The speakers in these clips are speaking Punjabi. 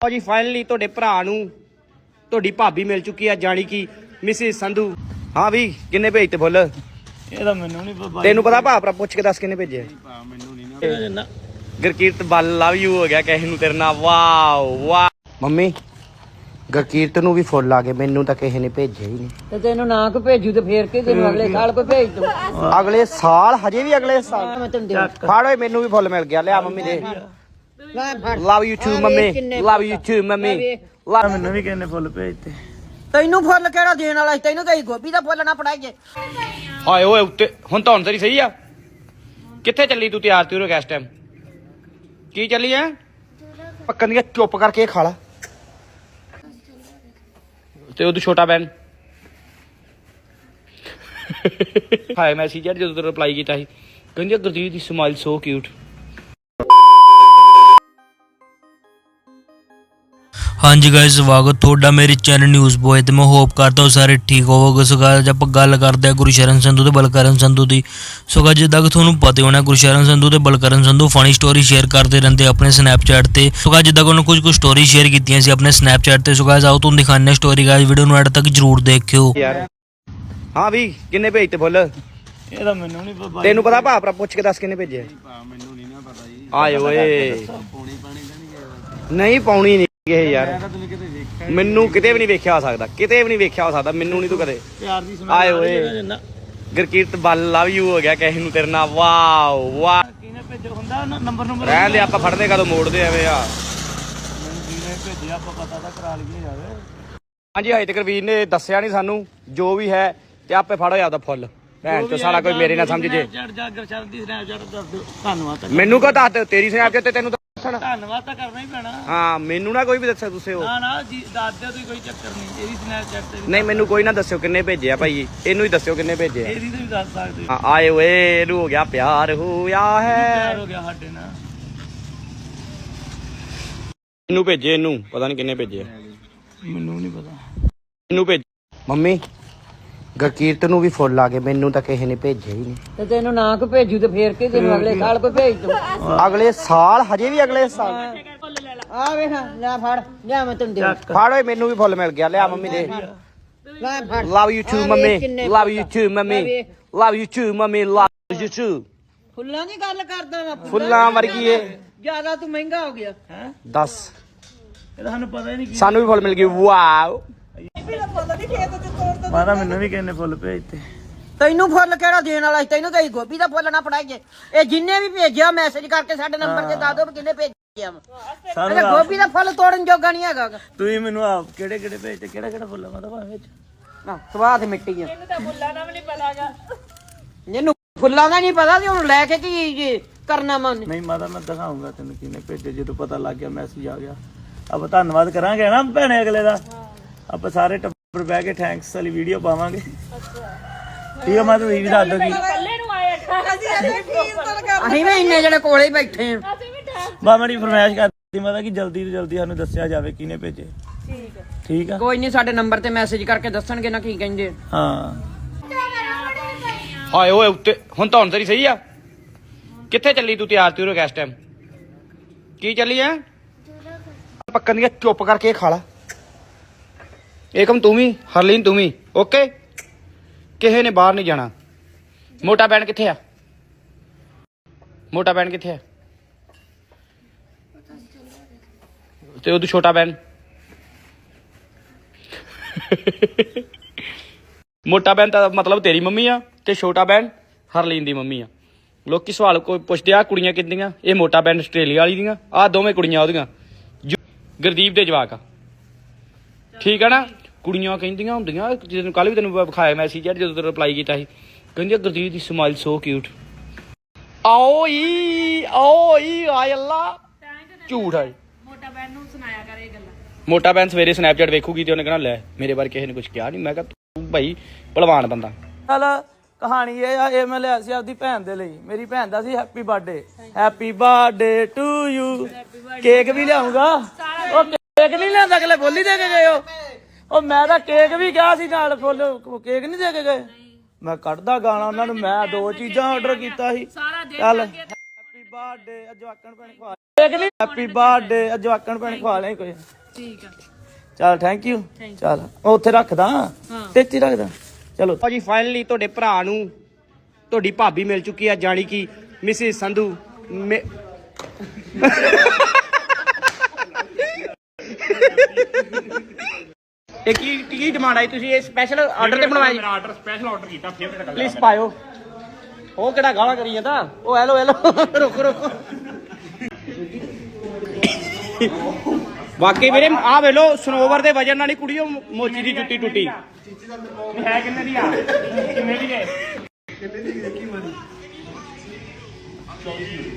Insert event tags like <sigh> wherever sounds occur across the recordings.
ਲਓ ਜੀ ਫਾਈਨਲੀ ਤੁਹਾਡੇ ਭਰਾ ਨੂੰ ਤੁਹਾਡੀ ਭਾਬੀ ਮਿਲ ਚੁੱਕੀ ਆ ਜਾਣੀ ਕਿ ਮਿਸਿਸ ਸੰਧੂ। ਹਾਂ ਵੀ ਕਿੰਨੇ ਭੇਜਤੇ ਫੁੱਲ? ਇਹ ਤਾਂ ਮੈਨੂੰ ਨਹੀਂ ਪਤਾ। ਤੈਨੂੰ ਪਤਾ ਭਾ ਭਰਾ ਪੁੱਛ ਕੇ ਦੱਸ ਕਿੰਨੇ ਭੇਜੇ? ਮੈਨੂੰ ਨਹੀਂ ਨਾ ਗੁਰਕੀਰਤ ਬੱਲ ਲਵ ਯੂ ਹੋ ਗਿਆ ਕਿਸੇ ਨੂੰ ਤੇਰੇ ਨਾਲ। ਵਾਓ ਵਾਹ ਮੰਮੀ ਗੁਰਕੀਰਤ ਨੂੰ ਵੀ ਫੁੱਲ ਆ ਗਏ ਮੈਨੂੰ ਤਾਂ ਕਿਸੇ ਨੇ ਭੇਜੇ ਹੀ ਨਹੀਂ। ਤੇ ਤੈਨੂੰ ਨਾ ਕੋ ਭੇਜੂ ਤੇ ਫੇਰ ਕੇ ਤੈਨੂੰ ਅਗਲੇ ਸਾਲ ਕੋ ਭੇਜ ਦੂੰ ਅਗਲੇ ਸਾਲ ਹਜੇ ਵੀ ਅਗਲੇ ਸਾਲ। ਮੈਂ ਤੈਨੂੰ ਦੇ ਫੜ ਓਏ ਮੈਨੂੰ ਵੀ ਫੁੱਲ ਮਿਲ ਗਿਆ ਲਿਆ ਮੰਮੀ ਦੇ। ਲੈ ਫੜ love you too mummy love you too mummy. Love ਮੈਨੂੰ ਵੀ ਕਿੰਨੇ ਫੁੱਲ ਭੇਜਤੇ। ਤੈਨੂੰ ਫੁੱਲ ਕਿਹੜਾ ਦੇਣ ਵਾਲਾ ਸੀ? ਤੈਨੂੰ ਤਾਂ ਅਸੀਂ ਗੋਭੀ ਦਾ ਫੁੱਲ ਨਾ ਫੜਾਈਏ। ਹਾਏ ਓਏ ਉੱਤੇ ਹੁਣ ਤਾਂ ਹੁਣ ਤੇਰੀ ਸਹੀ ਆ। ਕਿੱਥੇ ਚੱਲੀ ਤੂੰ ਤਿਆਰ ਤਿਉਰ ਇਸ ਟਾਈਮ ਕੀ ਚੱਲੀ ਐ? ਪੱਕਣ ਦੀਆਂ ਚੁੱਪ ਕਰਕੇ ਖਾ ਲਾ। ਤੇ ਉਹਦੀ ਛੋਟਾ ਬੈਨ ਹਾਏ ਮੈਸੇਜ ਜਦੋਂ ਤੂੰ ਰਿਪਲਾਈ ਕੀਤਾ ਸੀ। ਕਹਿੰਦੀ ਗੁਰਦੀਪ ਦੀ ਸਮਾਈਲ ਸੋ ਕਿਊਟ ਹਾਂਜੀ ਗਾਇਸ ਸਵਾਗਤ ਤੁਹਾਡਾ ਮੇਰੇ ਚੈਨਲ ਨਿਊਜ਼ ਬੋਏ ਤੇ। ਮੈਂ ਹੋਪ ਕਰਦਾ ਹਾਂ ਸਾਰੇ ਠੀਕ ਹੋਵੋਗੇ। ਸੋ guys, ਆਪਾਂ ਗੱਲ ਕਰਦੇ ਹਾਂ ਗੁਰਸ਼ਰਨ ਸੰਧੂ ਤੇ ਬਲਕਰਨ ਸੰਧੂ ਦੀ। ਸੋ guys, ਜਿੱਦਾਂ ਕਿ ਤੁਹਾਨੂੰ ਪਤਾ ਹੋਣਾ ਗੁਰਸ਼ਰਨ ਸੰਧੂ ਤੇ Balkaran Sandhu funny story share ਕਰਦੇ ਰਹਿੰਦੇ ਆਪਣੇ ਸਨੈਪਚੈਟ ਤੇ। ਸੋ guys, ਜਿੱਦਾਂ ਕਿ ਉਹਨਾਂ ਕੁਝ ਕੁ ਸਟੋਰੀ ਸ਼ੇਅਰ ਕੀਤੀਆਂ ਸੀ ਆਪਣੇ ਸਨੈਪਚੈਟ ਤੇ। ਸੋ guys, ਆਓ ਤੁਹਾਨੂੰ ਦਿਖਾਉਂਦੇ ਸਟੋਰੀ ਗਾਇਸ ਵੀਡੀਓ ਨੂੰ ਐਡ ਤੱਕ ਜਰੂਰ ਦੇਖਿਓ। ਹਾਂ ਵੀ ਕਿੰਨੇ ਭੇਜਤੇ ਫੁੱਲ? ਇਹ ਤਾਂ ਮੈਨੂੰ ਨਹੀਂ ਪਤਾ। ਤੈਨੂੰ ਪਤਾ ਭਾ ਭਰਾ ਪੁੱਛ ਕੇ ਦੱਸ ਕਿੰਨੇ ਭੇਜੇ? ਮੈਨੂੰ ਨਹੀਂ ਨਾ ਪਤਾ ਜੀ। ਆਏ ਓਏ। ਪੌਣੀ ਪਾਣੀ ਤਾਂ ਨਹੀਂ ਪਾਉਣੀ ਨਹੀਂ ਇਹ ਯਾਰ ਮੈਂ ਤਾਂ ਤੈਨੂੰ ਕਿਤੇ ਵੇਖਿਆ ਮੈਨੂੰ ਕਿਤੇ ਵੀ ਨਹੀਂ ਵੇਖਿਆ ਹੋ ਸਕਦਾ ਕਿਤੇ ਵੀ ਨਹੀਂ ਵੇਖਿਆ ਹੋ ਸਕਦਾ ਮੈਨੂੰ ਨਹੀਂ ਤੂੰ ਕਦੇ। ਪਿਆਰ ਦੀ ਸਮਝ ਆਏ ਓਏ ਗੁਰਕੀਰਤ ਬੱਲ ਲਵ ਯੂ ਹੋ ਗਿਆ ਕਿਸੇ ਨੂੰ ਤੇਰੇ ਨਾਲ। ਵਾਓ ਵਾਹ ਕਿਹਨੇ ਭੇਜਿਆ? ਹੁੰਦਾ ਨੰਬਰ ਨੰਬਰ ਰਹਿਣ ਦੇ ਆਪਾਂ ਫੜਦੇ ਕਦੋਂ ਮੋੜਦੇ ਐਵੇਂ ਆ। ਮੈਨੂੰ ਕਿਹਨੇ ਭੇਜਿਆ? ਆਪਾਂ ਪਤਾ ਤਾਂ ਕਰਾ ਲਈਏ ਯਾਰ। ਹਾਂਜੀ ਹਜੇ ਤੱਕ ਵੀਰ ਨੇ ਦੱਸਿਆ ਨਹੀਂ ਸਾਨੂੰ ਜੋ ਵੀ ਹੈ ਤੇ ਆਪੇ ਫੜੋ ਆਪਦਾ ਫੁੱਲ। ਭੈਣ ਚੋ ਸਾਰਾ ਕੋਈ ਮੇਰੇ ਨਾਲ ਸਮਝ ਜੇ। ਚੜ ਜਾ ਗਰਸ਼ਨ ਦੀ ਸਨੈਪਚੈਟ ਦੱਸ ਦਿਓ ਧੰਨਵਾਦ ਤਾਂ ਮੈਨੂੰ ਕੋ ਦੱਸ ਤੇਰੀ ਸਨੈਪ ਤੇ ਤੈਨੂੰ ਦੱਸਣ। ਧੰਨਵਾਦ ਤਾਂ ਕਰਨਾ ਹੀ ਪੈਣਾ। ਹਾਂ ਮੈਨੂੰ ਨਾ ਕੋਈ ਵੀ ਦੱਸੇ ਤੁਸੀਂ ਉਹ। ਨਾ ਨਾ ਜੀ ਦੱਸ ਦਿਓ ਤੁਸੀਂ ਕੋਈ ਚੱਕਰ ਨਹੀਂ। ਇਹਦੀ ਸਨੈਪਚੈਟ ਤੇ ਵੀ ਨਹੀਂ ਮੈਨੂੰ ਕੋਈ ਨਾ ਦੱਸਿਓ ਕਿੰਨੇ ਭੇਜੇ ਆ ਭਾਈ। ਇਹਨੂੰ ਹੀ ਦੱਸਿਓ ਕਿੰਨੇ ਭੇਜੇ ਆ। ਇਹਦੀ ਤੇ ਵੀ ਦੱਸ ਸਕਦੇ ਹੋ। ਹਾਂ, ਆਏ ਓਏ ਇਹਨੂੰ ਹੋ ਗਿਆ ਪਿਆਰ ਹੋਇਆ ਹੈ। ਪਿਆਰ ਹੋ ਗਿਆ ਸਾਡੇ ਨਾਲ। ਇਹਨੂੰ ਭੇਜੇ ਇਹਨੂੰ ਪਤਾ ਨਹੀਂ ਕਿੰਨੇ ਭੇਜੇ ਆ। ਮੈਨੂੰ ਨਹੀਂ ਪਤਾ। ਇਹਨੂੰ ਭੇਜ ਮੰਮੀ ਗੁਰਕੀਰਤ ਨੂੰ ਵੀ ਫੁੱਲ ਆ ਗਏ ਮੈਨੂੰ ਤਾਂ ਕਿਸੇ ਨੇ ਭੇਜੇ ਹੀ ਨਹੀਂ। ਤੇ ਤੈਨੂੰ ਨਾ ਕੋ ਭੇਜੂ ਤੇ ਫੇਰ ਕੇ ਤੈਨੂੰ ਅਗਲੇ ਸਾਲ ਕੋ ਭੇਜ ਦੂੰ ਅਗਲੇ ਸਾਲ ਹਜੇ ਵੀ ਅਗਲੇ ਸਾਲ। ਆ ਵੇਖ ਲੈ ਫੜ ਲਿਆ ਮੈਂ ਤੈਨੂੰ ਦੇ। ਫੜ ਓਏ ਮੈਨੂੰ ਵੀ ਫੁੱਲ ਮਿਲ ਗਿਆ ਲਿਆ ਮੰਮੀ ਦੇ। ਲੈ ਫੜ। Love you too mummy. Love you too mummy. Love you too mummy. Love you too ਫੁੱਲਾਂ ਦੀ ਗੱਲ ਕਰਦਾ ਮੈਂ ਫੁੱਲਾਂ ਵਰਗੀ ਏ। ਜ਼ਿਆਦਾ ਤੂੰ ਮਹਿੰਗਾ ਹੋ ਗਿਆ। ਹੈ? ਦੱਸ। ਇਹ ਤਾਂ ਸਾਨੂੰ ਪਤਾ ਹੀ ਨਹੀਂ ਕੀ ਸਾਨੂੰ ਵੀ ਫੁੱਲ ਮਿਲ ਗਏ ਵਾਓ ਮਾਰਾ ਮੈਨੂੰ ਵੀ ਕਿੰਨੇ ਫੁੱਲ ਭੇਜਤੇ। ਤੈਨੂੰ ਫੁੱਲ ਕਿਹੜਾ ਦੇਣ ਵਾਲਾ ਸੀ? ਤੈਨੂੰ ਅਸੀਂ ਗੋਭੀ ਦਾ ਫੁੱਲ ਨਾ ਫੜਾਈਏ। ਇਹ ਜਿੰਨੇ ਵੀ ਭੇਜਿਆ ਮੈਸੇਜ ਕਰਕੇ ਸਾਡੇ ਨੰਬਰ ਤੇ ਦੱਸ ਦਿਓ ਵੀ ਕਿੰਨੇ ਭੇਜਿਆ ਵਾ। ਸਾਨੂੰ ਗੋਭੀ ਦਾ ਫੁੱਲ ਤੋੜਨ ਜੋਗਾ ਨਹੀਂ ਹੈਗਾ ਗਾ। ਤੁਸੀਂ ਮੈਨੂੰ ਆਪ ਕਿਹੜੇ ਕਿਹੜੇ ਭੇਜਤੇ? ਕਿਹੜਾ ਕਿਹੜਾ ਫੁੱਲ ਮਾਤਾ ਭਾਵੇਂ ਵਿੱਚ? ਨਾ ਸਵਾਦ ਮਿੱਟੀ ਆ। ਇਹਨੂੰ ਤਾਂ ਫੁੱਲਾਂ ਦਾ ਵੀ ਨਹੀਂ ਪਤਾਗਾ ਇਹਨੂੰ ਫੁੱਲਾਂ ਦਾ ਨਹੀਂ ਪਤਾ ਤੇ ਉਹਨੂੰ ਲੈ ਕੇ ਕੀ ਕੀ ਕਰਨਾ ਮੈਂ ਉਹਨੇ। ਨਹੀਂ ਮਾਤਾ ਮੈਂ ਦਿਖਾਉਂਗਾ ਤੈਨੂੰ ਕਿਹਨੇ ਭੇਜੇ ਜਦੋਂ ਪਤਾ ਲੱਗ ਗਿਆ ਮੈਸੇਜ ਆ ਗਿਆ। ਆਪਾਂ ਧੰਨਵਾਦ ਕਰਾਂਗੇ ਨਾ ਭੈਣੇ ਅਗਲੇ ਦਾ। ਆਪਾਂ ਸਾਰੇ ਟੱਬਰ ਬਹਿ ਕੇ ਥੈਂਕਸ ਵਾਲੀ ਵੀਡੀਓ ਪਾਵਾਂਗੇ। ਠੀਕ ਹੈ ਮੈਂ ਤੁਸੀਂ ਵੀ ਦੱਸ ਦੋ ਕੀ। ਅਸੀਂ ਵੀ ਇੰਨੇ ਜਿਹੜੇ ਕੋਲੇ ਹੀ ਬੈਠੇ ਆ। ਮਾਮੜੀ ਫਰਮਾਇਸ਼ ਕਰਦੀ ਮਾਤਾ ਕਿ ਜਲਦੀ ਤੋਂ ਜਲਦੀ ਸਾਨੂੰ ਦੱਸਿਆ ਜਾਵੇ ਕਿਹਨੇ ਭੇਜੇ। ਠੀਕ ਹੈ ਠੀਕ ਆ? ਕੋਈ ਨਹੀਂ ਸਾਡੇ ਨੰਬਰ ਤੇ ਮੈਸੇਜ ਕਰਕੇ ਦੱਸਣਗੇ ਨਾ ਕੀ ਕਹਿੰਦੇ ਹਾਂ। ਹਾਏ ਓਏ ਉੱਤੇ ਹੁਣ ਤਾਂ ਹੁਣ ਤੇਰੀ ਸਹੀ ਆ। ਕਿੱਥੇ ਚੱਲੀ ਤੂੰ ਤਿਆਰ ਤਿਉਰ ਇਸ ਟਾਈਮ ਕੀ ਚੱਲੀ ਐ ਪੱਕਣ ਚੁੱਪ ਕਰਕੇ ਇਹ ਖਾ ਲਾ। ਏਕਮ ਤੂੰ ਵੀ, ਹਰਲੀਨ ਤੂੰ ਵੀ, ਓਕੇ? ਕਿਸੇ ਨੇ ਬਾਹਰ ਨਹੀਂ ਜਾਣਾ। ਮੋਟਾ ਬੈਣ ਕਿੱਥੇ ਆ? ਮੋਟਾ ਬੈਣ ਕਿੱਥੇ ਆ? ਤੇ ਉਹਦੀ ਛੋਟਾ ਬੈਣ ਮੋਟਾ ਬੈਨ ਤਾਂ ਮਤਲਬ ਤੇਰੀ ਮੰਮੀ ਆ ਤੇ ਛੋਟਾ ਬੈਨ ਹਰਲੀਨ ਦੀ ਮੰਮੀ ਆ। ਲੋਕੀ ਸਵਾਲ ਕੋਈ ਪੁੱਛਦੇ ਆ, ਕੁੜੀਆਂ ਕਿੰਨੀਆਂ ਇਹ ਮੋਟਾ ਬੈਨ ਆਸਟ੍ਰੇਲੀਆ ਵਾਲੀ ਦੀਆਂ ਆ ਦੋਵੇਂ ਕੁੜੀਆਂ ਉਹਦੀਆਂ। ਗੁਰਦੀਪ ਦੇ ਜਵਾਕ ਆ। ਠੀਕ ਆ ਨਾ? ਕੁੜੀਆਂ ਕਹਿੰਦੀਆਂ ਹੁੰਦੀਆਂ ਜਦੋਂ ਕੱਲ ਵੀ ਤੈਨੂੰ ਵਿਖਾਇਆ ਮੈਸੇਜ ਜਦੋਂ ਤੂੰ ਰਿਪਲਾਈ ਕੀਤਾ ਸੀ। ਕਹਿੰਦੀ ਗੁਰਦੀਪ ਦੀ ਸਮਾਈਲ ਸੋ ਕਿਊਟ ਓਈ ਓਈ ਆਏ ਅੱਲਾ। ਝੂਠ ਹੈ ਮੋਟਾ ਬੈਨ ਨੂੰ ਸੁਣਾਇਆ ਕਰ ਇਹ ਗੱਲਾਂ। ਮੋਟਾ ਬੈਨ ਸਵੇਰੇ ਸਨੈਪਚੈਟ ਵੇਖੂਗੀ ਤੇ ਉਹਨੇ ਕਹਿਣਾ ਲੈ ਮੇਰੇ ਬਾਰੇ ਕਿਸੇ ਨੇ ਕੁਝ ਕਿਹਾ ਨਹੀਂ ਮੈਂ ਕਿਹਾ ਤੂੰ ਭਾਈ ਭਲਵਾਨ ਬੰਦਾ। ਚਲ ਕਹਾਣੀ ਇਹ ਆ ਇਹ ਮੈਂ ਲਿਆ ਸੀ ਆਪਦੀ ਭੈਣ ਦੇ ਲਈ। ਮੇਰੀ ਭੈਣ ਦਾ ਸੀ happy birthday happy birthday to you cake ਵੀ ਲਿਆਉਂਗਾ ਉਹ ਕੇਕ ਨਹੀਂ ਲਿਆਂਦਾ ਅਗਲੇ ਬੋਲੀ ਦੇ ਕੇ ਗਏ ਹੋ ਉਹ ਮੈਂ ਤਾਂ ਕੇਕ ਵੀ ਕਿਹਾ ਸੀ ਨਾਲ ਫੁੱਲ ਕੇਕ ਨਹੀਂ ਦੇ ਕੇ ਗਏ। ਮੈਂ ਕੱਢਦਾ ਗਾਣਾ ਉਹਨਾਂ ਨੂੰ ਮੈਂ ਦੋ ਚੀਜ਼ਾਂ ਆਰਡਰ ਕੀਤਾ ਸੀ। ਚੱਲ ਹੈਪੀ ਬਰਥਡੇ ਅੱਜ ਆਕਣ ਭੈਣ ਖਵਾ ਹੈਪੀ ਬਰਥਡੇ ਅੱਜ ਆਕਣ ਭੈਣ ਖਵਾ ਲੈ ਕੋਈ। ਠੀਕ ਆ। ਚਲ ਥੈਂਕ ਯੂ ਚਲ ਉਹ ਉੱਥੇ ਰੱਖਦਾ। ਤੇ ਇੱਥੇ ਹੀ ਰੱਖਦਾ। ਚਲੋ। ਭਾਜੀ ਫਾਈਨਲੀ ਤੁਹਾਡੇ ਭਰਾ ਨੂੰ ਤੁਹਾਡੀ ਭਾਬੀ ਮਿਲ ਚੁੱਕੀ ਆ ਜਾਣੀ ਕਿ ਮਿਸਿਸ ਸੰਧੂ ਮੇ- ਇਹ ਕੀ ਕੀ ਡਿਮਾਂਡ ਆਈ ਤੁਸੀਂ? ਇਹ ਸਪੈਸ਼ਲ ਆਰਡਰ ਤੇ ਬਣਵਾਇਆ ਜੀ? ਮੇਰਾ ਆਰਡਰ ਸਪੈਸ਼ਲ ਆਰਡਰ ਕੀਤਾ ਫੇਵਰਟ ਕਲਰ ਪਲੀਜ਼ ਪਾਇਓ। ਉਹ ਕਿਹੜਾ ਗਾਲਾਂ ਕਰੀ ਜਾਂਦਾ? ਉਹ ਹੈਲੋ ਹੈਲੋ ਰੁਕੋ ਰੁਕੋ। ਵਾਕਈ ਵੀਰੇ ਆ ਵੇਲੋ ਸਨੋਵਰ ਦੇ ਵਜਨ ਨਾਲ ਹੀ ਕੁੜੀ ਉਹ ਮੋਚੀ ਦੀ ਜੁੱਤੀ ਟੁੱਟੀ। ਹੈ ਕਿੰਨੇ ਦੀ ਆ? ਕਿੰਨੇ ਦੀ ਹੈ?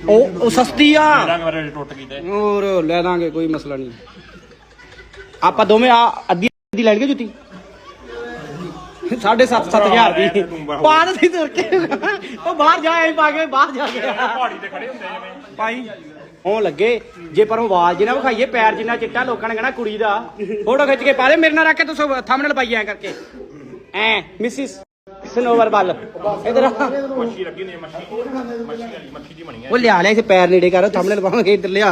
ਉਹ ਉਹ ਸਸਤੀ ਆ। ਰੰਗ ਵਾਰੇ ਟੁੱਟ ਗਈ ਤੇ। ਹੋਰ ਲੈ ਦਾਂਗੇ ਕੋਈ ਮਸਲਾ ਨਹੀਂ। ਆਪਾਂ ਦੋਵੇਂ ਆ ਅੱਧੀ ਅੱਧੀ ਲੈਣਗੇ ਜੁੱਤੀ? 7.5 7000 ਦੀ। ਬਾਹਰ ਸੀ ਤੁਰ ਕੇ। ਉਹ ਬਾਹਰ ਜਾ ਐਂ ਪਾ ਕੇ ਬਾਹਰ ਜਾ ਕੇ। ਪਹਾੜੀ ਤੇ ਖੜੇ ਹੁੰਦੇ ਜਿਵੇਂ। ਭਾਈ ਉਹ ਲੱਗੇ। ਜੇ ਪਰ ਉਹ ਆਵਾਜ਼ ਜਿਨਾ ਵਿਖਾਈਏ ਪੈਰ ਜਿੰਨਾ ਚਿੱਟਾ ਲੋਕਾਂ ਨੇ ਕਹਿਣਾ ਕੁੜੀ ਦਾ। ਫੋਟੋ ਖਿੱਚ ਕੇ ਪਾ ਦੇ ਮੇਰੇ ਨਾਲ ਰੱਖ ਕੇ ਤੂੰ ਥੰਬਨੇਲ ਪਾਈ ਐ ਕਰਕੇ। ਐ ਮਿਸਿਸ ਸਨੋਵਰ ਬੱਲ ਇਧਰ ਮੱਛੀ ਲੱਗੀ ਨੇ ਮੱਛੀ। ਮੱਛੀ ਵਾਲੀ ਮੱਛੀ ਦੀ ਬਣੀ ਹੈ। ਉਹ ਲਿਆ ਲਿਆ ਇਸੇ ਪੈਰ ਨੇੜੇ ਕਰ ਥੰਬਨੇਲ ਪਾਵਾਂਗੇ ਇੱਧਰ ਲਿਆ।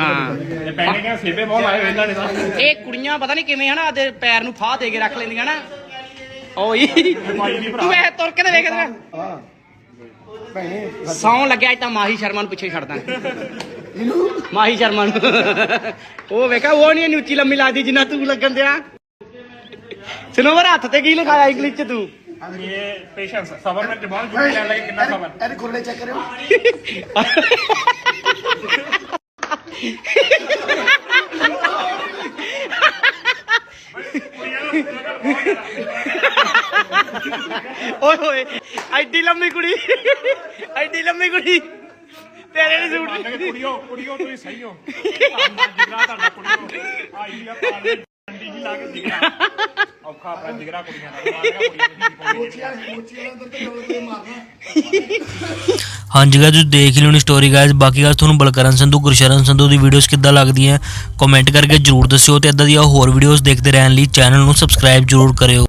ਹਾਂ। ਇਹ ਪੈਣੇ ਕਿਹਾ ਸੇਬੇ ਬਹੁਤ ਲਾਏ ਹੋਏ ਇਹਨਾਂ ਨੇ ਤਾਂ। ਇਹ ਕੁੜੀਆਂ ਪਤਾ ਨਹੀਂ ਕਿਵੇਂ ਹਨਾ ਆਦੇ ਪੈਰ ਨੂੰ ਫਾਹ ਦੇ ਕੇ ਰੱਖ ਲੈਂਦੀਆਂ ਨਾ। ਓਏ ਤੂੰ ਐ ਤੁਰ ਕੇ ਤੇ ਵੇਖ ਸੌਂ ਲੱਗਿਆ ਅੱਜ ਤਾਂ ਮਾਹੀ ਸ਼ਰਮਾ ਨੂੰ ਪਿੱਛੇ ਛੱਡਦਾ। ਮਾਹੀ ਸ਼ਰਮਾ ਨੂੰ। ਉਹ ਵੇਖਾ ਉਹ ਨਹੀਂ ਉੱਚੀ ਲੰਮੀ ਲੱਗਦੀ ਜਿੰਨਾ ਤੂੰ ਲੱਗਣ ਦਿਆ। ਸਨੋਵਰ ਹੱਥ ਤੇ ਕੀ ਲਿਖਾਇਆ ਇੰਗਲਿਸ਼ ਚ ਤੂੰ? ਇਹ ਪੇਸ਼ੈਂਸ ਸਬਰ ਨਾਲ ਜਮਾਲ ਜੁੱਤੀ ਲੈਣ ਲੱਗੇ ਕਿੰਨਾ ਸਬਰ <laughs> ਓਏ ਹੋਏ ਐਡੀ ਲੰਮੀ ਕੁੜੀ ਐਡੀ ਲੰਮੀ ਕੁੜੀ। ਤੇਰੇ ਨੇ ਸੂਟ ਕੁੜੀਓ ਕੁੜੀਓ ਤੁਸੀਂ ਸਹੀ ਹੋ। ਜਿਗਰਾ ਤੁਹਾਡਾ ਕੁੜੀਓ। ਆ ਇੰਡੀਆ ਪਾਲੇ ਡੰਡੀ ਜੀ ਲਾ ਕੇ ਜਿਗਰਾ। ਔਖਾ ਆਪਣਾ ਜਿਗਰਾ ਕੁੜੀਆਂ ਦਾ ਮਾਰੇਗਾ ਕੁੜੀਆਂ ਤੁਸੀਂ ਹਾਂਜੀ ਗਾਇਸ ਤੁਸੀਂ ਦੇਖ ਹੀ ਲਿਓਣੀ ਸਟੋਰੀ ਗਾਇਸ ਬਾਕੀ ਗੱਲ ਤੁਹਾਨੂੰ ਬਲਕਰਨ ਸੰਧੂ ਗੁਰਸ਼ਰਨ ਸੰਧੂ ਦੀ ਵੀਡੀਓਜ਼ ਕਿੱਦਾਂ ਲੱਗਦੀਆਂ ਕਮੈਂਟ ਕਰਕੇ ਜਰੂਰ ਦੱਸਿਓ ਤੇ ਇਦਾਂ ਦੀਆਂ ਹੋਰ ਵੀਡੀਓਜ਼ ਦੇਖਦੇ ਰਹਿਣ ਲਈ ਚੈਨਲ ਨੂੰ ਸਬਸਕ੍ਰਾਈਬ ਜਰੂਰ ਕਰਿਓ।